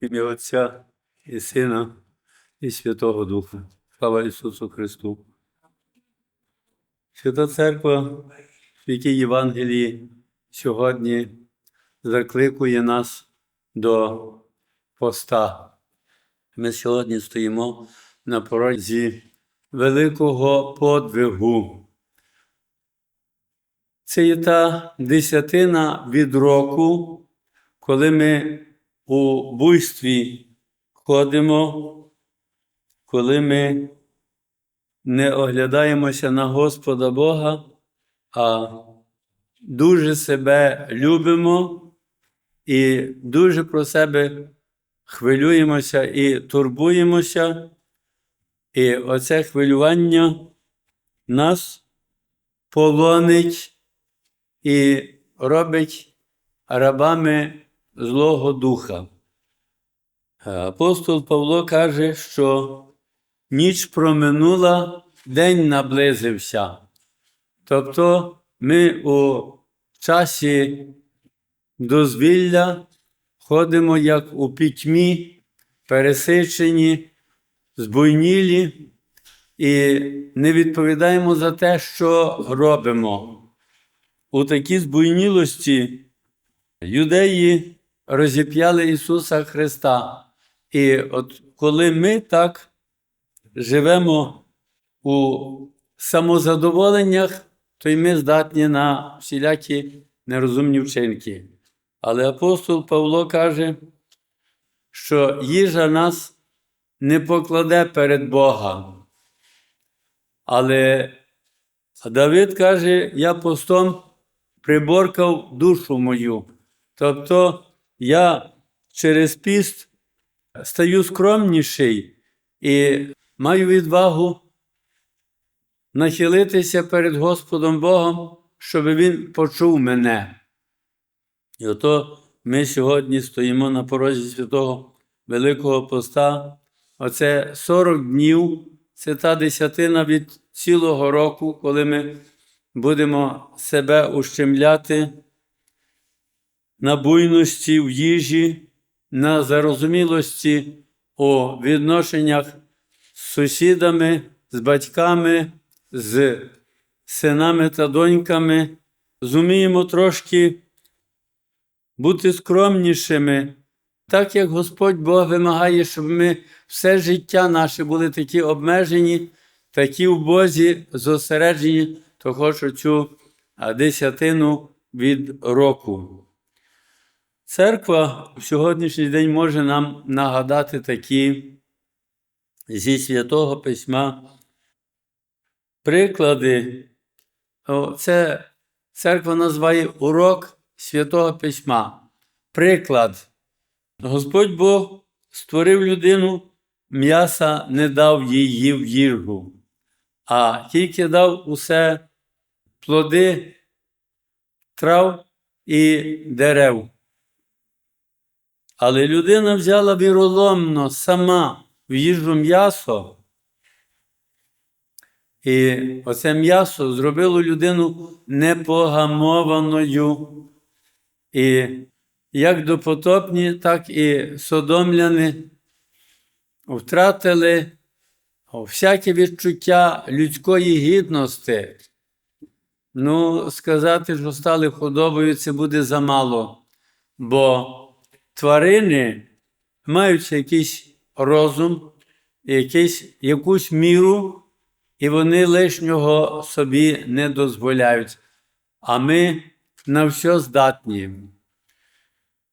Ім'я Отця і Сина, і Святого Духа. Слава Ісусу Христу. Свята Церква, в якій Євангелії сьогодні закликує нас до поста. Ми сьогодні стоїмо на порозі великого подвигу. Це є та десятина від року, коли ми у буйстві ходимо, коли ми не оглядаємося на Господа Бога, а дуже себе любимо і дуже про себе хвилюємося і турбуємося. І оце хвилювання нас полонить і робить рабами Злого Духа. Апостол Павло каже, що ніч проминула, день наблизився. Тобто ми у часі дозвілля ходимо як у пітьмі, пересичені, збуйнілі і не відповідаємо за те, що робимо. У такій збуйнілості юдеї розіп'яли Ісуса Христа. І от коли ми так живемо у самозадоволеннях, то й ми здатні на всілякі нерозумні вчинки. Але апостол Павло каже, що їжа нас не покладе перед Бога. Але Давид каже, я постом приборкав душу мою. Тобто я через піст стаю скромніший і маю відвагу нахилитися перед Господом Богом, щоб Він почув мене. І ото ми сьогодні стоїмо на порозі святого Великого Поста. Оце 40 днів, це та десятина від цілого року, коли ми будемо себе ущемляти на буйності в їжі, на зарозумілості у відношеннях з сусідами, з батьками, з синами та доньками. Зуміємо трошки бути скромнішими, так як Господь Бог вимагає, щоб ми все життя наше були такі обмежені, такі в Бозі зосереджені, то хочу цю десятину від року. Церква в сьогоднішній день може нам нагадати такі зі святого письма приклади. Це церква називає урок святого письма. Приклад. Господь Бог створив людину, м'яса не дав їй в їжу, а тільки дав усе плоди трав і дерев. Але людина взяла віроломно сама в їжу м'ясо. І оце м'ясо зробило людину непогамованою. І як допотопні, так і содомляни втратили всяке відчуття людської гідності. Ну, сказати, що стали худобою, це буде замало. Бо тварини, мають якийсь розум, якийсь, якусь міру, і вони лишнього собі не дозволяють. А ми на все здатні.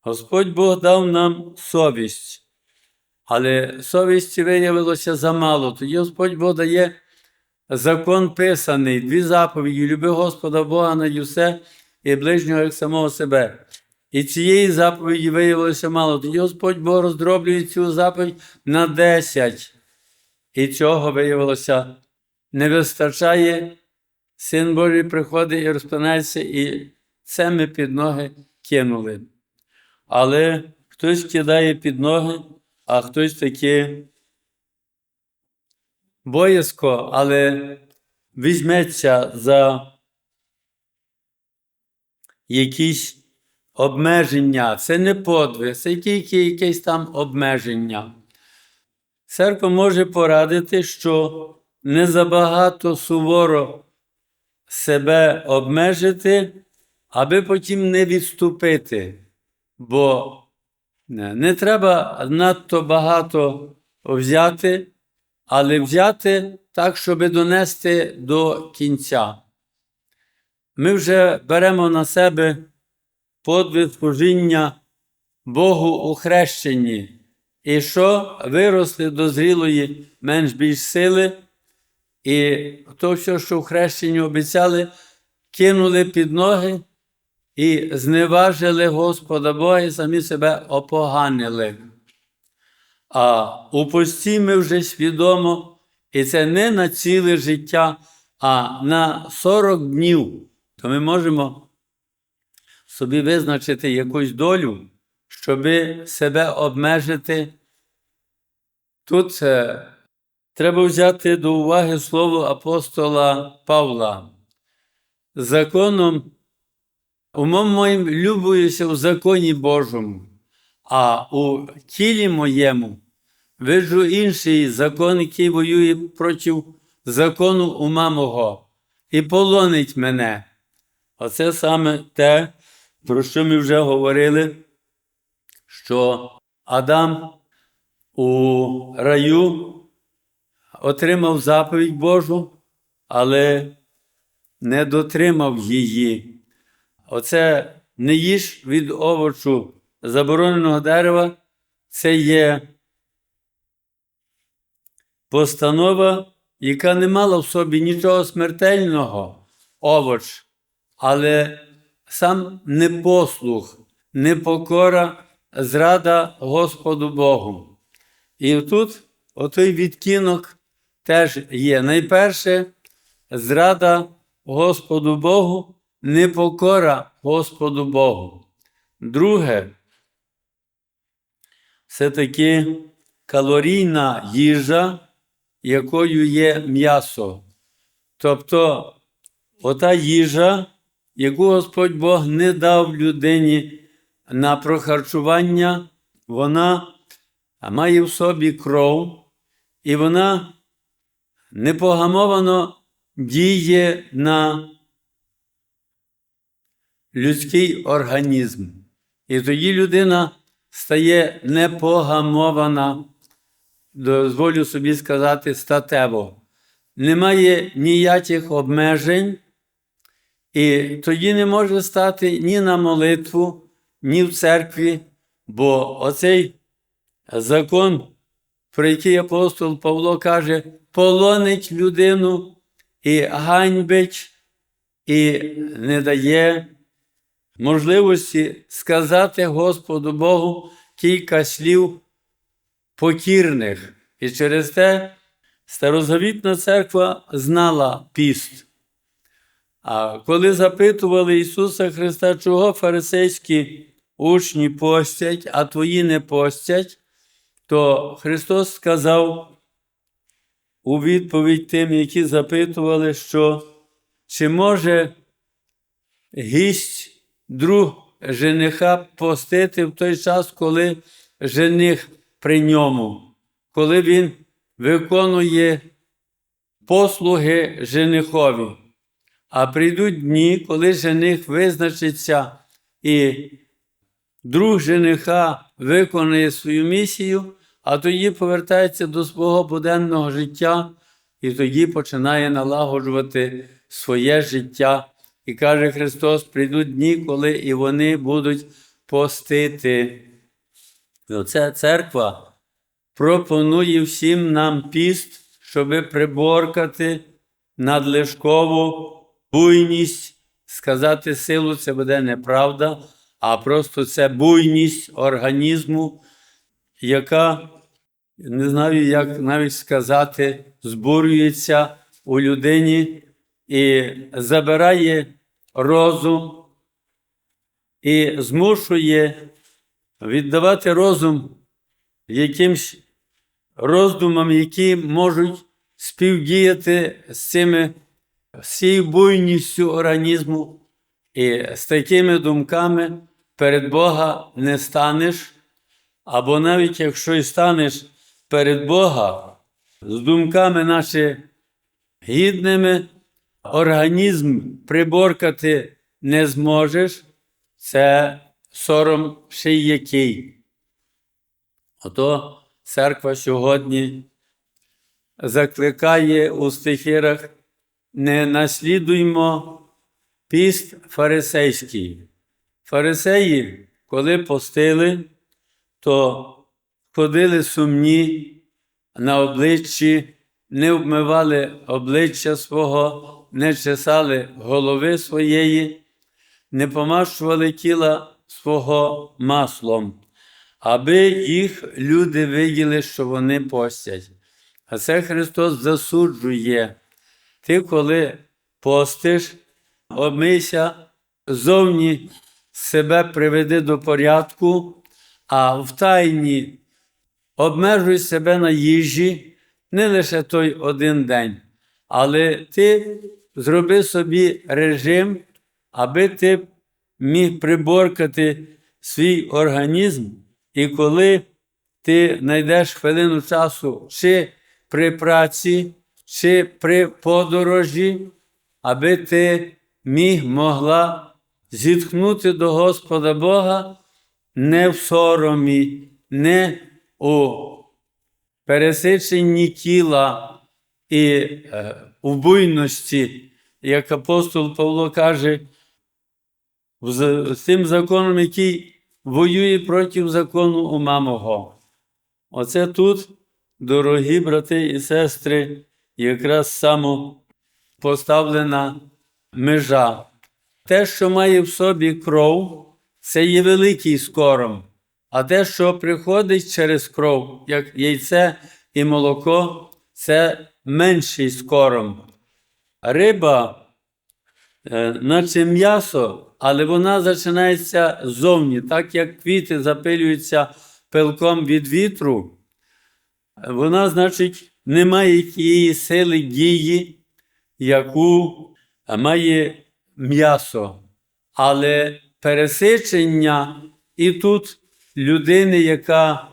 Господь Бог дав нам совість, але совісті виявилося замало. Тоді Господь Бог дає закон писаний, дві заповіді: люби Господа Бога над усе і ближнього як самого себе. І цієї заповіді виявилося мало. Тоді Господь Бог роздроблює цю заповідь на десять. І цього виявилося не вистачає. Син Божий приходить і розпинається, і це ми під ноги кинули. Але хтось кидає під ноги, а хтось таки боязко, але візьметься за якісь обмеження, це не подвиг, це тільки якесь там обмеження. Церква може порадити, що не забагато суворо себе обмежити, аби потім не відступити. Бо не, треба надто багато взяти, але взяти так, щоб донести до кінця. Ми вже беремо на себе подвиг служіння Богу у хрещенні. І що виросли до зрілої менш більш сили, і то все, що в хрещенні обіцяли, кинули під ноги і зневажили Господа Бога і самі себе опоганили. А у пості ми вже свідомо, і це не на ціле життя, а на 40 днів, то ми можемо собі визначити якусь долю, щоб себе обмежити. Тут е, треба взяти до уваги слово апостола Павла. Законом, умом моїм любуюся в законі Божому, а у тілі моєму виджу інший закон, який воює проти закону ума мого, і полонить мене. Оце саме те, про що ми вже говорили, що Адам у раю отримав заповідь Божу, але не дотримав її. Оце не їж від овочу забороненого дерева, це є постанова, яка не мала в собі нічого смертельного овоч, але сам непослух, непокора, зрада Господу Богу. І тут отой відтінок теж є. Найперше зрада Господу Богу, непокора Господу Богу. Друге, це таки калорійна їжа, якою є м'ясо. Тобто ота їжа, яку Господь Бог не дав людині на прохарчування, вона має в собі кров, і вона непогамовано діє на людський організм. І тоді людина стає непогамована, дозволю собі сказати, статево. Немає ніяких обмежень, і тоді не може стати ні на молитву, ні в церкві, бо оцей закон, про який апостол Павло каже, полонить людину і ганьбить, і не дає можливості сказати Господу Богу кілька слів покірних. І через те старозавітна церква знала піст. А коли запитували Ісуса Христа, чого фарисейські учні постять, а твої не постять, то Христос сказав у відповідь тим, які запитували, що чи може гість друг жениха постити в той час, коли жених при ньому, коли він виконує послуги женихові. А прийдуть дні, коли жених визначиться і друг жениха виконує свою місію, а тоді повертається до свого буденного життя і тоді починає налагоджувати своє життя. І каже Христос: прийдуть дні, коли і вони будуть постити. І оця церква пропонує всім нам піст, щоб приборкати надлишкову буйність, сказати силу це буде неправда, а просто це буйність організму, яка, не знаю, як навіть сказати, збурюється у людині і забирає розум і змушує віддавати розум якимсь роздумам, які можуть співдіяти з цими всією буйністю організму. І з такими думками, перед Бога не станеш, або навіть якщо і станеш перед Бога з думками наші гідними, організм приборкати не зможеш, це сором ще який. Ото церква сьогодні закликає у стихірах не наслідуймо піст фарисейський. Фарисеї, коли постили, то ходили сумні на обличчі, не вмивали обличчя свого, не чесали голови своєї, не помащували тіла свого маслом, аби їх люди виділи, що вони постять. А це Христос засуджує. Ти, коли постиш, обмийся, зовні себе приведи до порядку, а в тайні обмежуй себе на їжі не лише той один день, але ти зроби собі режим, аби ти міг приборкати свій організм, і коли ти знайдеш хвилину часу чи при праці, чи при подорожі, аби ти міг могла зітхнути до Господа Бога не в соромі, не у пересиченні тіла і е, у буйності, як апостол Павло каже, з, тим законом, який воює проти закону ума мого. Оце тут, дорогі брати і сестри, якраз само поставлена межа. Те, що має в собі кров, це є великий скором. А те, що приходить через кров, як яйце і молоко, це менший скором. Риба, е, наче м'ясо, але вона починається ззовні, так як квіти запилюються пилком від вітру. Вона, значить, не має тієї сили дії, яку має м'ясо. Але пересичення і тут людини, яка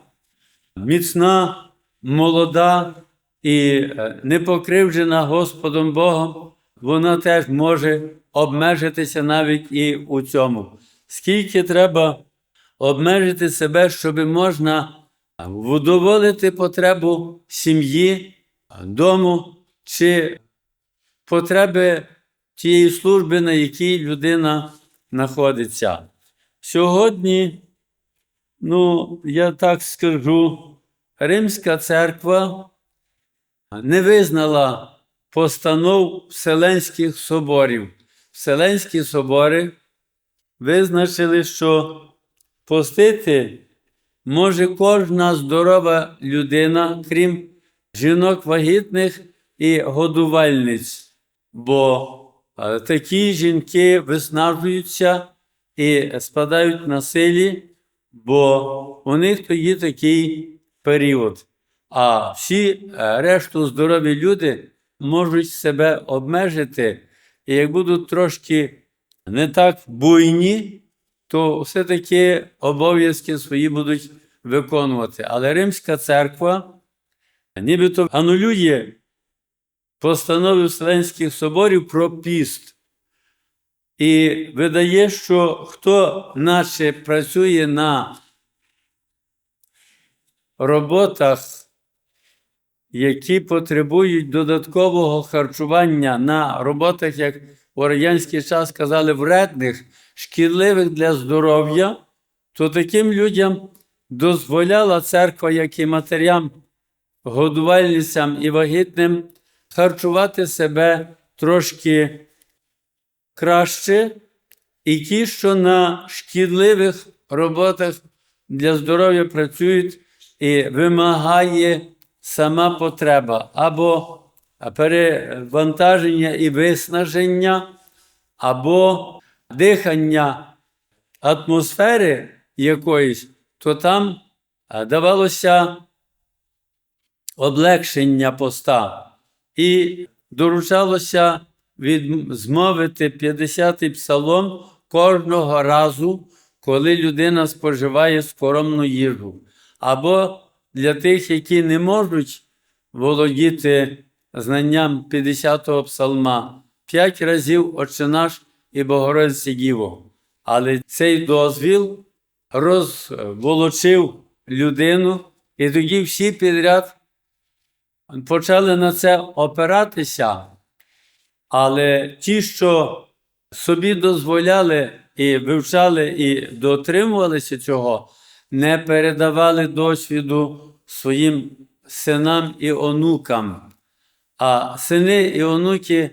міцна, молода і е, не покривджена Господом Богом, вона теж може обмежитися навіть і у цьому. Скільки треба обмежити себе, щоб можна вдоволити потребу сім'ї, дому чи потреби тієї служби, на якій людина знаходиться. Сьогодні, ну, я так скажу, Римська церква не визнала постанов Вселенських соборів. Вселенські собори визначили, що постити може кожна здорова людина, крім жінок вагітних і годувальниць, бо такі жінки виснажуються і спадають на силі, бо у них тоді такий період. А всі е, решту здорові люди можуть себе обмежити, і як будуть трошки не так буйні, то все-таки обов'язки свої будуть виконувати. Але Римська церква нібито анулює постанови Вселенських соборів про піст. І видає, що хто наче працює на роботах, які потребують додаткового харчування на роботах, як у радянський час казали, вредних, шкідливих для здоров'я, то таким людям дозволяла церква, як і матерям, годувальницям і вагітним, харчувати себе трошки краще, і ті, що на шкідливих роботах для здоров'я працюють і вимагає сама потреба або перевантаження і виснаження, або дихання атмосфери якоїсь, то там е, давалося облегшення поста і доручалося від, змовити 50-й псалом кожного разу, коли людина споживає скоромну їжу, або для тих, які не можуть володіти знанням 50-го псалма, п'ять разів Отче наш і Богородиці Діво. Але цей дозвіл розволочив людину, і тоді всі підряд почали на це опиратися. Але ті, що собі дозволяли і вивчали, і дотримувалися цього, не передавали досвіду своїм синам і онукам. А сини і онуки,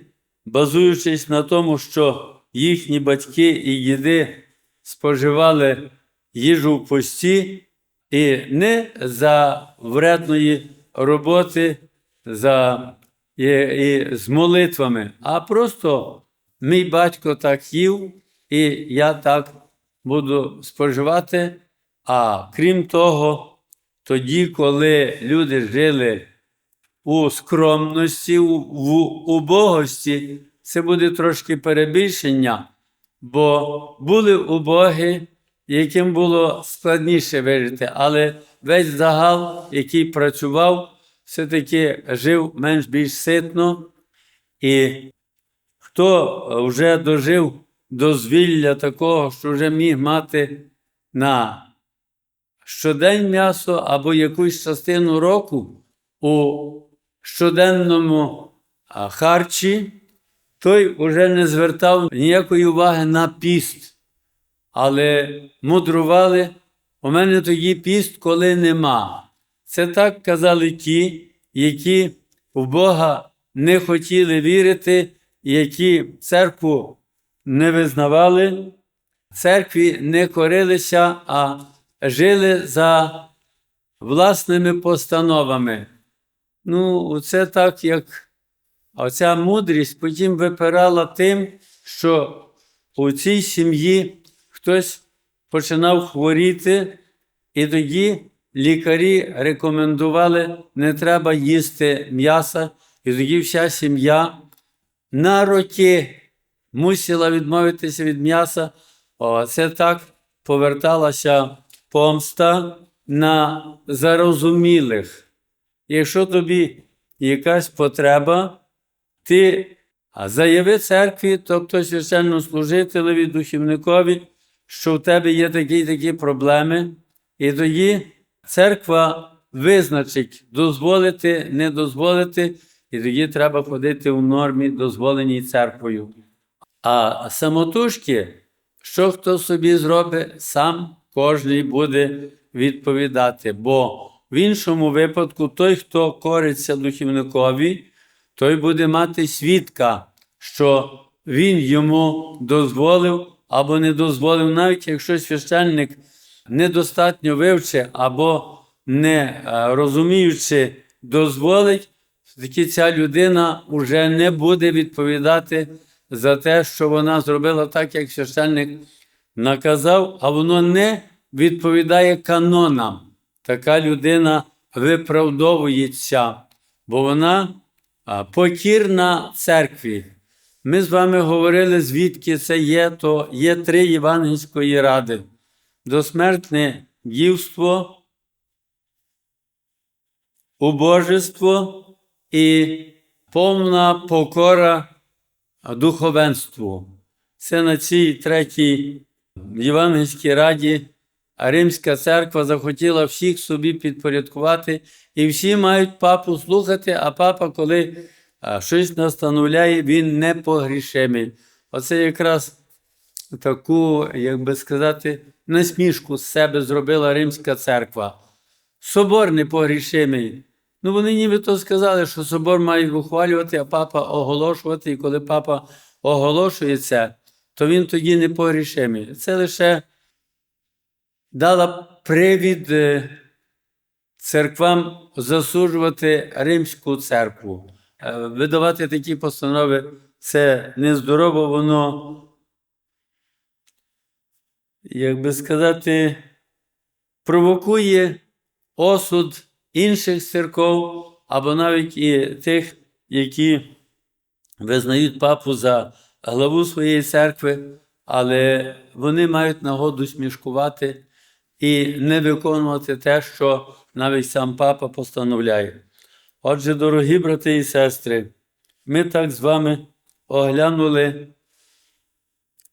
базуючись на тому, що їхні батьки і діди споживали їжу в пості, і не за вредної роботи, за, і, і з молитвами, а просто мій батько так їв, і я так буду споживати. А крім того, тоді, коли люди жили у скромності, в убогості, це буде трошки перебільшення, бо були убоги, яким було складніше вижити, але весь загал, який працював, все-таки жив менш-більш ситно. І хто вже дожив дозвілля такого, що вже міг мати на щодень м'ясо або якусь частину року у щоденному харчі, той уже не звертав ніякої уваги на піст. Але мудрували, у мене тоді піст, коли нема. Це так казали ті, які в Бога не хотіли вірити, які церкву не визнавали, церкві не корилися, а жили за власними постановами. Ну, це так, як оця мудрість потім випирала тим, що у цій сім'ї хтось починав хворіти, і тоді лікарі рекомендували, не треба їсти м'яса, і тоді вся сім'я на роки мусила відмовитися від м'яса. О, це так поверталася помста на зарозумілих. Якщо тобі якась потреба, ти заяви церкві, тобто священнослужителеві, духівникові, що в тебе є такі такі проблеми, і тоді церква визначить дозволити, не дозволити, і тоді треба ходити у нормі, дозволеній церквою. А самотужки, що хто собі зробить, сам кожний буде відповідати. Бо в іншому випадку той, хто кориться духівникові, той буде мати свідка, що він йому дозволив або не дозволив, навіть якщо священник недостатньо вивче або не е, розуміючи, дозволить, тоді ця людина вже не буде відповідати за те, що вона зробила так, як священник наказав, а воно не відповідає канонам. Така людина виправдовується, бо вона покірна церкві. Ми з вами говорили, звідки це є, то є три євангельської ради: досмертне дівство, убожество і повна покора духовенству. Це на цій третій Євангельській раді Римська церква захотіла всіх собі підпорядкувати, і всі мають папу слухати, а папа, коли щось настановляє, він непогрішимий. Оце якраз таку, як би сказати, насмішку з себе зробила Римська церква. Собор непогрішимий. Ну, вони нібито сказали, що собор має ухвалювати, а папа оголошувати. І коли папа оголошує це, то він тоді не погрішимий. Це лише дала привід е, церквам засуджувати Римську церкву. Е, Видавати такі постанови це нездорово, воно, як би сказати, провокує осуд інших церков, або навіть і тих, які визнають папу за главу своєї церкви, але вони мають нагоду смішкувати і не виконувати те, що навіть сам папа постановляє. Отже, дорогі брати і сестри, ми так з вами оглянули,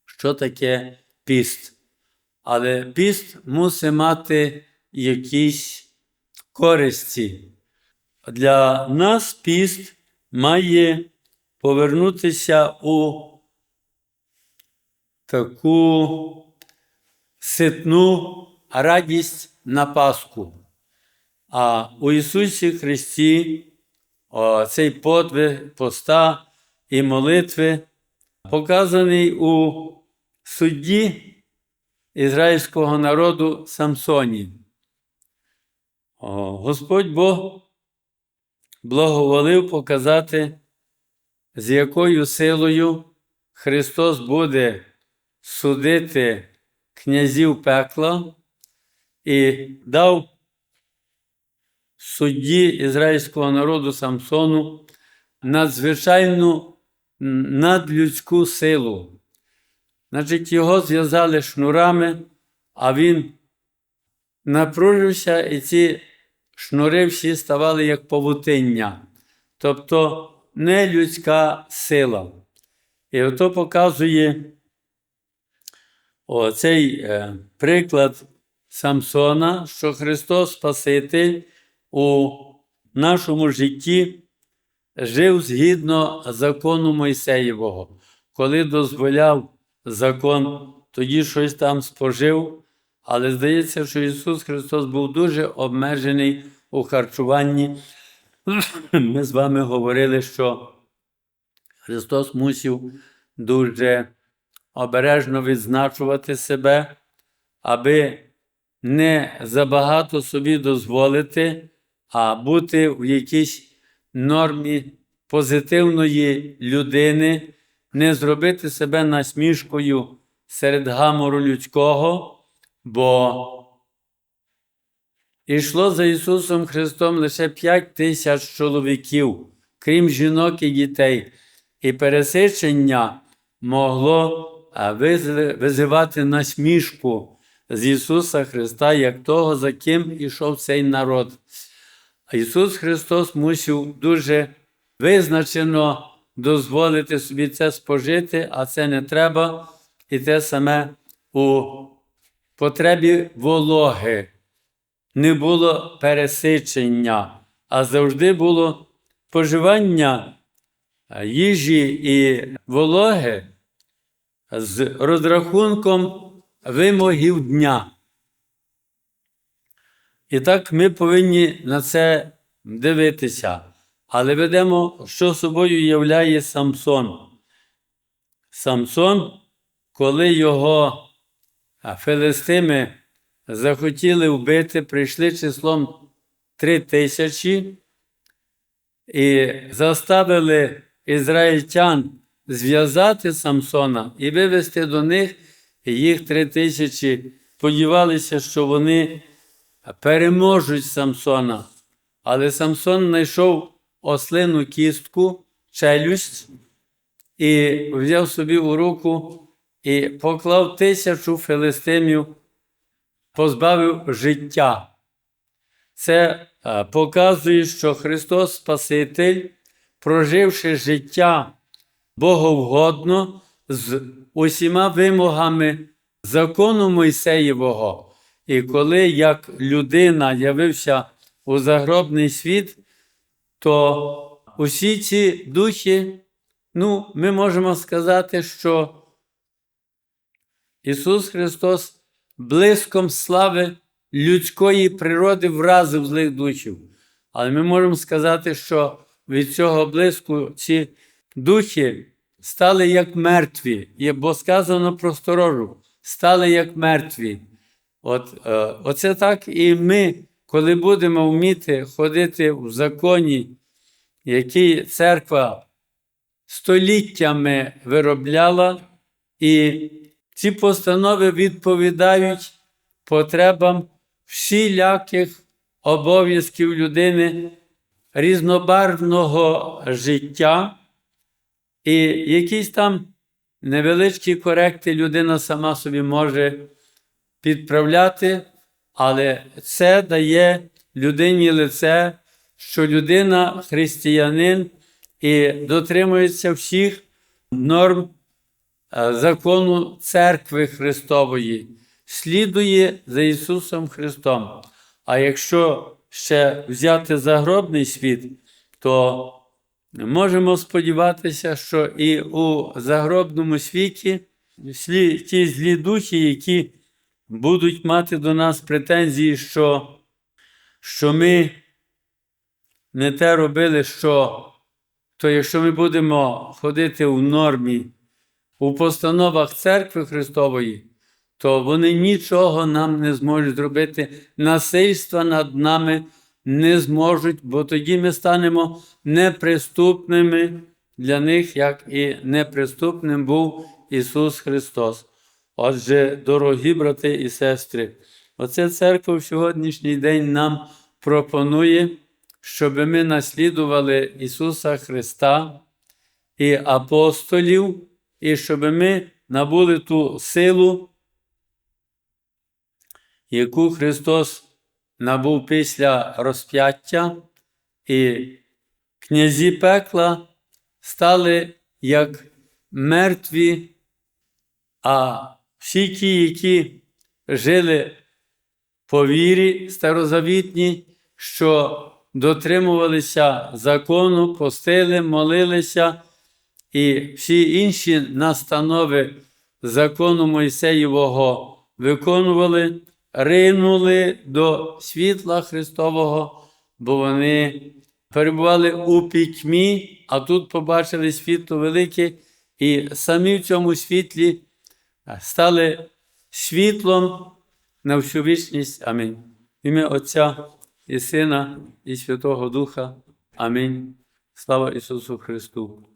що таке піст. Але піст мусить мати якісь користі. Для нас піст має повернутися у таку ситну радість на Пасху. А у Ісусі Христі о, цей подвиг поста і молитви показаний у судді ізраїльського народу Самсоні. О, Господь Бог благоволив показати, з якою силою Христос буде судити князів пекла і дав судді ізраїльського народу Самсону надзвичайну надлюдську силу. Значить, його зв'язали шнурами, а він напружився, і ці шнури всі ставали як павутиння, тобто нелюдська сила. І ото показує оцей е, приклад Самсона, що Христос Спаситель у нашому житті жив згідно закону Мойсеєвого. Коли дозволяв закон, тоді щось там спожив, але здається, що Ісус Христос був дуже обмежений у харчуванні. Ми з вами говорили, що Христос мусив дуже обережно відзначувати себе, аби не забагато собі дозволити, а бути в якійсь нормі позитивної людини, не зробити себе насмішкою серед гамору людського, бо йшло за Ісусом Христом лише п'ять тисяч чоловіків, крім жінок і дітей, і пересичення могло визивати насмішку з Ісуса Христа, як того, за ким ішов цей народ. Ісус Христос мусив дуже визначено дозволити собі це спожити, а це не треба, і те саме у потребі вологи. Не було пересичення, а завжди було споживання їжі і вологи з розрахунком вимогів дня. І так ми повинні на це дивитися. Але ведемо, що собою являє Самсон. Самсон, коли його филистими захотіли вбити, прийшли числом три тисячі і заставили ізраїльтян зв'язати Самсона і вивести до них їх три тисячі. Сподівалися, що вони переможуть Самсона. Але Самсон знайшов ослину кістку, челюсть і взяв собі у руку і поклав тисячу филистимів, позбавив життя. Це показує, що Христос Спаситель, проживши життя боговгодно з усіма вимогами закону Мойсеєвого. І коли як людина явився у загробний світ, то усі ці духи, ну, ми можемо сказати, що Ісус Христос блиском слави людської природи вразив злих духів. Але ми можемо сказати, що від цього блиску ці духи стали як мертві, бо сказано про сторожу, стали як мертві. От, е, Оце так і ми, коли будемо вміти ходити в законі, який церква століттями виробляла, і ці постанови відповідають потребам всіляких обов'язків людини різнобарвного життя, і якісь там невеличкі коректи людина сама собі може підправляти, але це дає людині лице, що людина християнин і дотримується всіх норм е, закону церкви Христової, слідує за Ісусом Христом. А якщо ще взяти загробний світ, то можемо сподіватися, що і у загробному світі ті злі духи, які будуть мати до нас претензії, що, що ми не те робили, що то якщо ми будемо ходити в нормі, у постановах церкви Христової, то вони нічого нам не зможуть зробити, насильства над нами не зможуть, бо тоді ми станемо неприступними для них, як і неприступним був Ісус Христос. Отже, дорогі брати і сестри, оце церква в сьогоднішній день нам пропонує, щоб ми наслідували Ісуса Христа і апостолів, і щоб ми набули ту силу, яку Христос набув після розп'яття, і князі пекла стали як мертві, а всі ті, які жили по вірі старозавітній, що дотримувалися закону, постили, молилися, і всі інші настанови закону Мойсеєвого виконували, ринули до світла Христового, бо вони перебували у пітьмі, а тут побачили світло велике, і самі в цьому світлі стали світлом на всю вічність. Амінь. В ім'я Отця і Сина, і Святого Духа. Амінь. Слава Ісусу Христу!